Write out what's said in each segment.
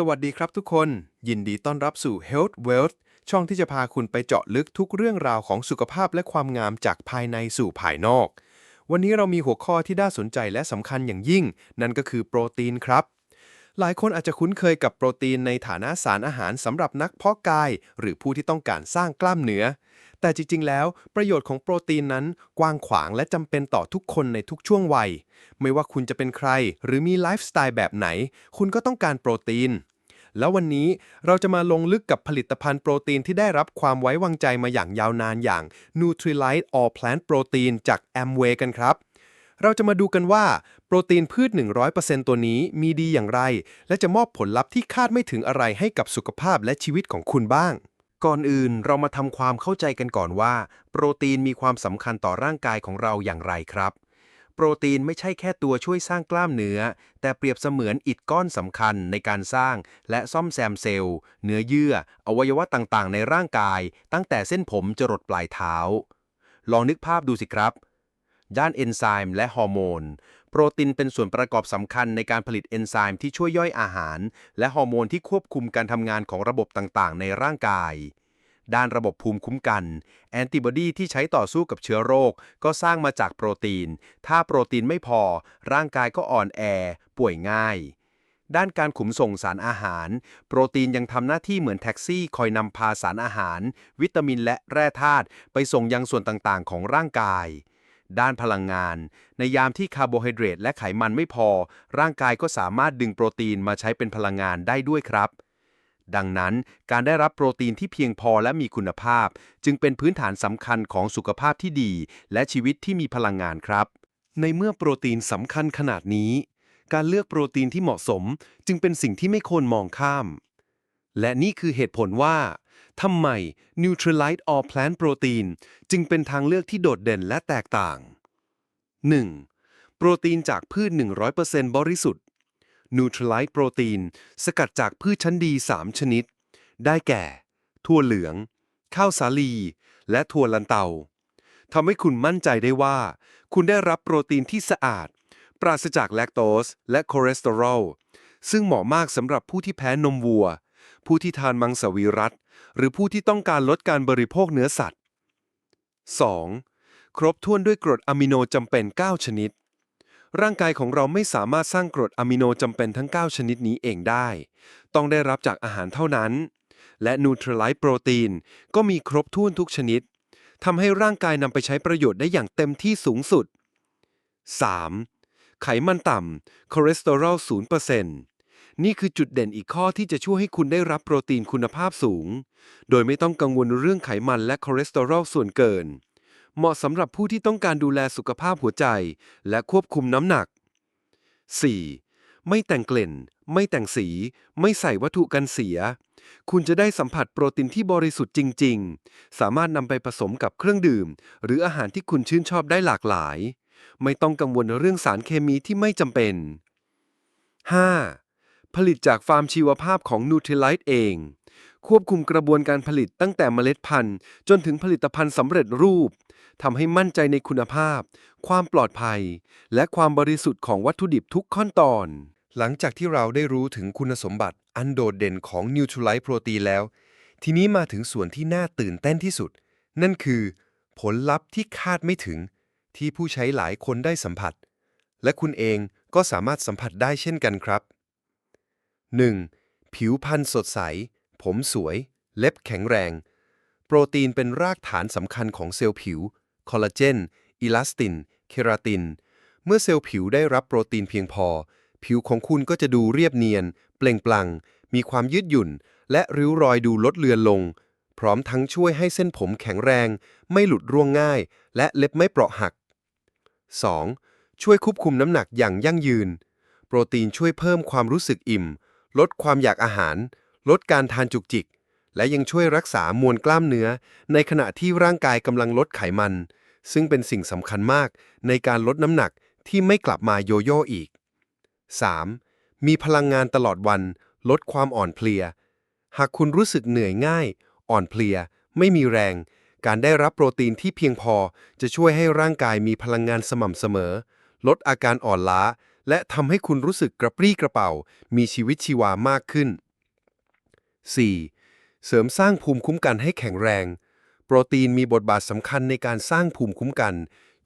สวัสดีครับทุกคน ยินดีต้อนรับสู่ Health Wealth ช่องที่จะพาคุณไปเจาะลึกทุกเรื่องราวของสุขภาพและความงามจากภายในสู่ภายนอก วันนี้เรามีหัวข้อที่น่าสนใจและสำคัญอย่างยิ่ง นั่นก็คือโปรตีนครับ หลายคนอาจจะคุ้นเคยกับโปรตีนในฐานะสารอาหารสำหรับนักเพาะกาย หรือผู้ที่ต้องการสร้างกล้ามเนื้อ แต่จริง ๆ แล้ว ประโยชน์ของโปรตีนนั้นกว้างขวางและจำเป็นต่อทุกคนในทุกช่วงวัย ไม่ว่าคุณจะเป็นใคร หรือมีไลฟ์สไตล์แบบไหน คุณก็ต้องการโปรตีน แล้ววันนี้เราจะมาลงลึกกับผลิตภัณฑ์โปรตีนที่ได้รับความไว้วางใจมาอย่างยาวนานอย่าง Nutrilite All Plant Protein จาก Amway กันครับเราจะมาดูกันว่า โปรตีนพืช 100%ตัวนี้มีดีอย่างไร และจะมอบผลลัพธ์ที่คาดไม่ถึงอะไรให้กับสุขภาพและชีวิตของคุณบ้าง ก่อนอื่นเรามาทำความเข้าใจกันก่อนว่า โปรตีนมีความสำคัญต่อร่างกายของเราอย่างไรครับ โปรตีนไม่ใช่แค่ตัวช่วยสร้างกล้ามเนื้อ แต่เปรียบเสมือนอิฐก้อนสำคัญในการสร้าง และซ่อมแซมเซลล์ เนื้อเยื่อ อวัยวะต่างๆ ในร่างกาย ตั้งแต่เส้นผมจรดปลายเท้า ลองนึกภาพดูสิครับ ด้านเอนไซม์และฮอร์โมน โปรตีนเป็นส่วนประกอบสำคัญในการผลิตเอนไซม์ที่ช่วยย่อยอาหาร และฮอร์โมนที่ควบคุมการทำงานของระบบต่างๆ ในร่างกาย ด้านระบบภูมิคุ้มกัน แอนติบอดีที่ใช้ต่อสู้กับเชื้อโรค ก็สร้างมาจากโปรตีน ถ้าโปรตีนไม่พอ ร่างกายก็อ่อนแอ ป่วยง่ายด้านการขุนส่งสารอาหาร โปรตีนยังทำหน้าที่เหมือนแท็กซี่คอยนำพาสารอาหาร วิตามินและแร่ธาตุไปส่งยังส่วนต่างๆ ของร่างกาย ด้านพลังงาน ในยามที่คาร์โบไฮเดรตและไขมันไม่พอ ร่างกายก็สามารถดึงโปรตีนมาใช้เป็นพลังงานได้ด้วยครับ ดังนั้นการได้รับโปรตีนที่เพียงพอและมีคุณภาพ จึงเป็นพื้นฐานสำคัญของสุขภาพที่ดี และชีวิตที่มีพลังงานครับ ในเมื่อโปรตีนสำคัญขนาดนี้ การเลือกโปรตีนที่เหมาะสม จึงเป็นสิ่งที่ไม่ควรมองข้าม และนี่คือเหตุผลว่า ทำไม Nutrilite All Plant Protein จึงเป็นทางเลือกที่โดดเด่นและแตกต่าง 1. โปรตีนจากพืช 100%บริสุทธิ์ Nutrilite โปรตีนสกัดจากพืชชั้นดี 3 ชนิด ได้แก่ ถั่วเหลือง ข้าวสาลี และถั่วลันเตาทำให้คุณมั่นใจได้ว่า คุณได้รับโปรตีนที่สะอาด ปราศจากแลคโตสและคอเลสเตอรอลซึ่งเหมาะมากสำหรับผู้ที่แพ้นมวัว ผู้ที่ทานมังสวิรัต หรือผู้ที่ต้องการลดการบริโภคเนื้อสัตว์ 2. ครบถ้วนด้วยกรดอะมิโนจำเป็น 9 ชนิด ร่างกายของเราไม่สามารถสร้างกรดอะมิโนจำเป็นทั้ง 9 ชนิดนี้เองได้ ต้องได้รับจากอาหารเท่านั้น และนูทรไลท์โปรตีนก็มีครบถ้วนทุกชนิดทำให้ร่างกายนำไปใช้ประโยชน์ได้อย่างเต็มที่สูงสุด 3. ไขมันต่ำคอเลสเตอรอล0%น นี่คือจุดเด่นอีกข้อที่จะช่วยให้คุณได้รับโปรตีนคุณภาพสูง โดยไม่ต้องกังวลเรื่องไขมันและคอเลสเตอรอลส่วนเกิน เหมาะสำหรับผู้ที่ต้องการดูแลสุขภาพหัวใจ และควบคุมน้ำหนัก 4. ไม่แต่งกลิ่น ไม่แต่งสี ไม่ใส่วัตถุกันเสีย คุณจะได้สัมผัสโปรตีนที่บริสุทธิ์จริง ๆ สามารถนำไปผสมกับเครื่องดื่ม หรืออาหารที่คุณชื่นชอบได้หลากหลาย ไม่ต้องกังวลเรื่องสารเคมีที่ไม่จำเป็น 5. ผลิตจากฟาร์มชีวภาพของ Nutrilite เอง ควบคุมกระบวนการผลิตตั้งแต่เมล็ดพันธุ์ จนถึงผลิตภัณฑ์สำเร็จรูปทำให้มั่นใจในคุณภาพ ความปลอดภัย และความบริสุทธิ์ของวัตถุดิบทุกขั้นตอน หลังจากที่เราได้รู้ถึงคุณสมบัติอันโดดเด่นของ Nutrilite โปรตีนแล้ว ทีนี้มาถึงส่วนที่น่าตื่นเต้นที่สุด นั่นคือ ผลลัพธ์ที่คาดไม่ถึง ที่ผู้ใช้หลายคนได้สัมผัส และคุณเองก็สามารถสัมผัสได้เช่นกันครับ 1. ผิวพรรณสดใส ผมสวย เล็บแข็งแรง โปรตีนเป็นรากฐานสำคัญของเซลล์ผิว คอลลาเจน อิลาสติน เคราติน เมื่อเซลล์ผิวได้รับโปรตีนเพียงพอ ผิวของคุณก็จะดูเรียบเนียน เปล่งปลั่ง มีความยืดหยุ่น และริ้วรอยดูลดเลือนลง พร้อมทั้งช่วยให้เส้นผมแข็งแรง ไม่หลุดร่วงง่าย และเล็บไม่เปราะหัก 2. ช่วยควบคุมน้ำหนักอย่างยั่งยืน โปรตีนช่วยเพิ่มความรู้สึกอิ่ม ลดความอยากอาหาร ลดการทานจุกจิก และยังช่วยรักษามวลกล้ามเนื้อ ในขณะที่ร่างกายกำลังลดไขมัน ซึ่งเป็นสิ่งสำคัญมากในการลดน้ำหนักที่ไม่กลับมาโยโย่อีก 3. มีพลังงานตลอดวัน ลดความอ่อนเพลีย หากคุณรู้สึกเหนื่อยง่าย อ่อนเพลีย ไม่มีแรง การได้รับโปรตีนที่เพียงพอจะช่วยให้ร่างกายมีพลังงานสม่ำเสมอ ลดอาการอ่อนล้า และทำให้คุณรู้สึกกระปรี้กระเป๋า มีชีวิตชีวามากขึ้น 4. เสริมสร้างภูมิคุ้มกันให้แข็งแรง โปรตีนมีบทบาทสำคัญในการสร้างภูมิคุ้มกัน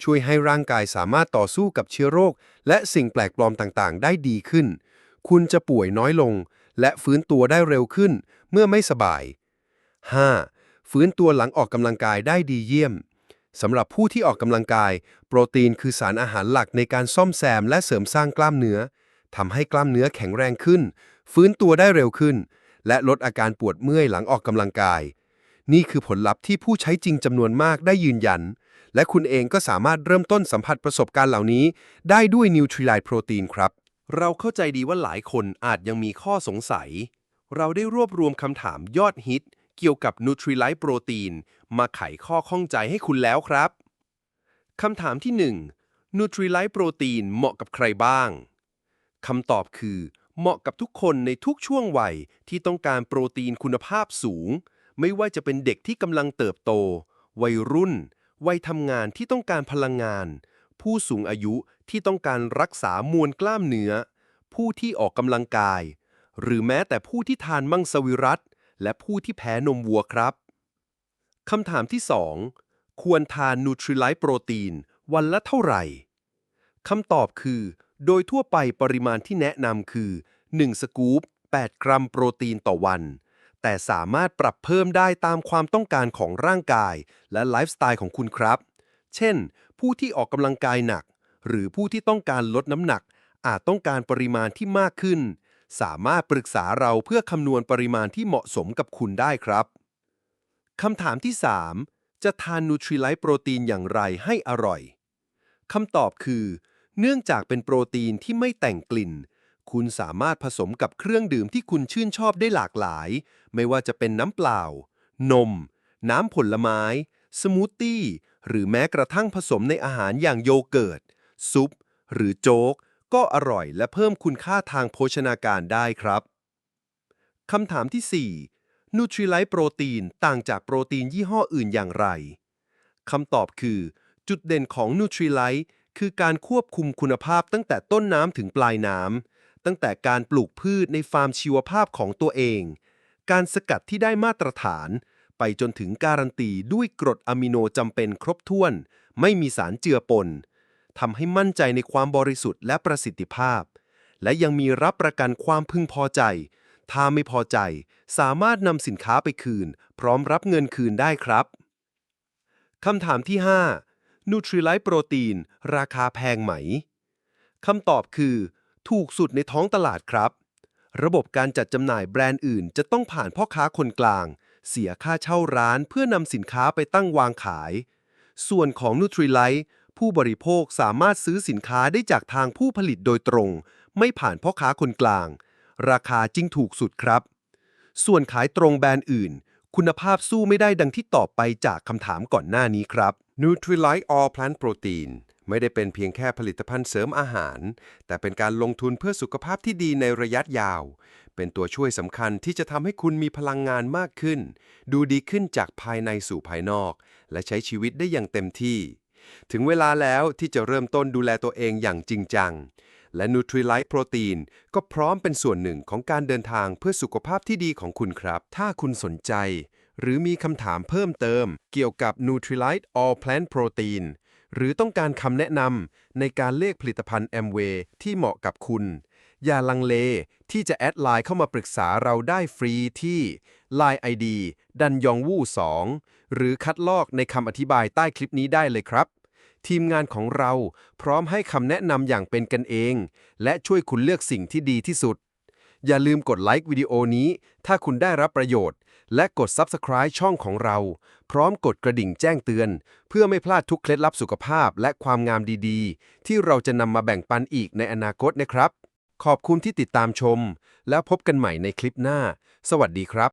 ช่วยให้ร่างกายสามารถต่อสู้กับเชื้อโรค และสิ่งแปลกปลอมต่างๆ ได้ดีขึ้น คุณจะป่วยน้อยลง และฟื้นตัวได้เร็วขึ้น เมื่อไม่สบาย 5. ฟื้นตัวหลังออกกำลังกายได้ดีเยี่ยม สำหรับผู้ที่ออกกำลังกาย โปรตีนคือสารอาหารหลักในการซ่อมแซมและเสริมสร้างกล้ามเนื้อทำให้กล้ามเนื้อแข็งแรงขึ้น ฟื้นตัวได้เร็วขึ้น และลดอาการปวดเมื่อยหลังออกกำลังกาย นี่คือผลลัพธ์ที่ผู้ใช้จริงจำนวนมากได้ยืนยัน และคุณเองก็สามารถเริ่มต้นสัมผัสประสบการณ์เหล่านี้ ได้ด้วยนิวทรีไลท์โปรตีนครับ เราเข้าใจดีว่าหลายคนอาจยังมีข้อสงสัย เราได้รวบรวมคำถามยอดฮิต เกี่ยวกับ Nutrilite โปรตีนมาไขข้อข้องใจให้คุณแล้วครับคำถามที่ 1 Nutrilite โปรตีนเหมาะกับใครบ้างคำตอบคือ เหมาะกับทุกคนในทุกช่วงวัยที่ต้องการโปรตีนคุณภาพสูง ไม่ว่าจะเป็นเด็กที่กำลังเติบโต วัยรุ่น วัยทำงานที่ต้องการพลังงาน ผู้สูงอายุที่ต้องการรักษามวลกล้ามเนื้อ ผู้ที่ออกกำลังกาย หรือแม้แต่ผู้ที่ทานมังสวิรัต และผู้ที่แพ้นมวัวครับคำถามที่ 2 ควรทานนูทริไลท์โปรตีนวันละเท่าไหร่คำตอบคือ โดยทั่วไปปริมาณที่แนะนำคือ 1 สกู๊ป 8 กรัมโปรตีนต่อวัน แต่สามารถปรับเพิ่มได้ตามความต้องการของร่างกาย และไลฟ์สไตล์ของคุณครับ เช่น ผู้ที่ออกกำลังกายหนัก หรือผู้ที่ต้องการลดน้ำหนัก อาจต้องการปริมาณที่มากขึ้น สามารถปรึกษาเราเพื่อคำนวณปริมาณที่เหมาะสมกับคุณได้ครับคำถามที่ 3 จะทานนูทริไลท์โปรตีนอย่างไรให้อร่อยคำตอบคือ เนื่องจากเป็นโปรตีนที่ไม่แต่งกลิ่น คุณสามารถผสมกับเครื่องดื่มที่คุณชื่นชอบได้หลากหลาย ไม่ว่าจะเป็นน้ำเปล่า นม น้ำผลไม้ สมูทตี้ หรือแม้กระทั่งผสมในอาหารอย่างโยเกิร์ต ซุป หรือโจ๊ก ก็อร่อยและเพิ่มคุณค่าทางโภชนาการได้ครับคำถามที่ 4 นูทริไลท์โปรตีนต่างจากโปรตีนยี่ห้ออื่นอย่างไรคำตอบคือ จุดเด่นของนูทริไลท์คือการควบคุมคุณภาพตั้งแต่ต้นน้ำถึงปลายน้ำตั้งแต่การปลูกพืชในฟาร์มชีวภาพของตัวเอง การสกัดที่ได้มาตรฐาน ไปจนถึงการันตีด้วยกรดอะมิโนจำเป็นครบถ้วน ไม่มีสารเจือปน ทำให้มั่นใจในความบริสุทธิ์และประสิทธิภาพ และยังมีรับประกันความพึงพอใจ ถ้าไม่พอใจ สามารถนำสินค้าไปคืน พร้อมรับเงินคืนได้ครับคำถามที่5นูทริไลท์โปรตีนราคาแพงไหมคำตอบคือ ถูกสุดในท้องตลาดครับ ระบบการจัดจำหน่ายแบรนด์อื่น จะต้องผ่านพ่อค้าคนกลาง เสียค่าเช่าร้านเพื่อนำสินค้าไปตั้งวางขาย ส่วนของนูทริไลท์ ผู้บริโภคสามารถซื้อสินค้าได้จากทางผู้ผลิตโดยตรง ไม่ผ่านพ่อค้าคนกลาง ราคาจึงถูกสุดครับ ส่วนขายตรงแบรนด์อื่น คุณภาพสู้ไม่ได้ดังที่ตอบไปจากคำถามก่อนหน้านี้ครับ Nutrilite All Plant Protein ไม่ได้เป็นเพียงแค่ผลิตภัณฑ์เสริมอาหาร แต่เป็นการลงทุนเพื่อสุขภาพที่ดีในระยะยาว เป็นตัวช่วยสำคัญที่จะทำให้คุณมีพลังงานมากขึ้น ดูดีขึ้นจากภายในสู่ภายนอก และใช้ชีวิตได้อย่างเต็มที่ ถึงเวลาแล้วที่จะเริ่มต้นดูแลตัวเองอย่างจริงจัง และ Nutrilite โปรตีนก็พร้อมเป็นส่วนหนึ่งของการเดินทางเพื่อสุขภาพที่ดีของคุณครับ ถ้าคุณสนใจ หรือมีคำถามเพิ่มเติม เกี่ยวกับ Nutrilite All Plant Protein หรือต้องการคำแนะนำในการเลือกผลิตภัณฑ์แอมเวย์ที่เหมาะกับคุณ อย่าลังเลที่จะแอดไลน์เข้ามาปรึกษาเราได้ฟรีที่ Line ID ดันยองวู่2หรือคัดลอกในคำอธิบายใต้คลิปนี้ได้เลยครับ ทีมงานของเราพร้อมให้คำแนะนำอย่างเป็นกันเอง และช่วยคุณเลือกสิ่งที่ดีที่สุด อย่าลืมกดไลค์วิดีโอนี้ ถ้าคุณได้รับประโยชน์ และกด Subscribe ช่องของเรา พร้อมกดกระดิ่งแจ้งเตือน เพื่อไม่พลาดทุกเคล็ดลับสุขภาพและความงามดีๆ ที่เราจะนำมาแบ่งปันอีกในอนาคตนะครับ ขอบคุณที่ติดตามชม แล้วพบกันใหม่ในคลิปหน้า สวัสดีครับ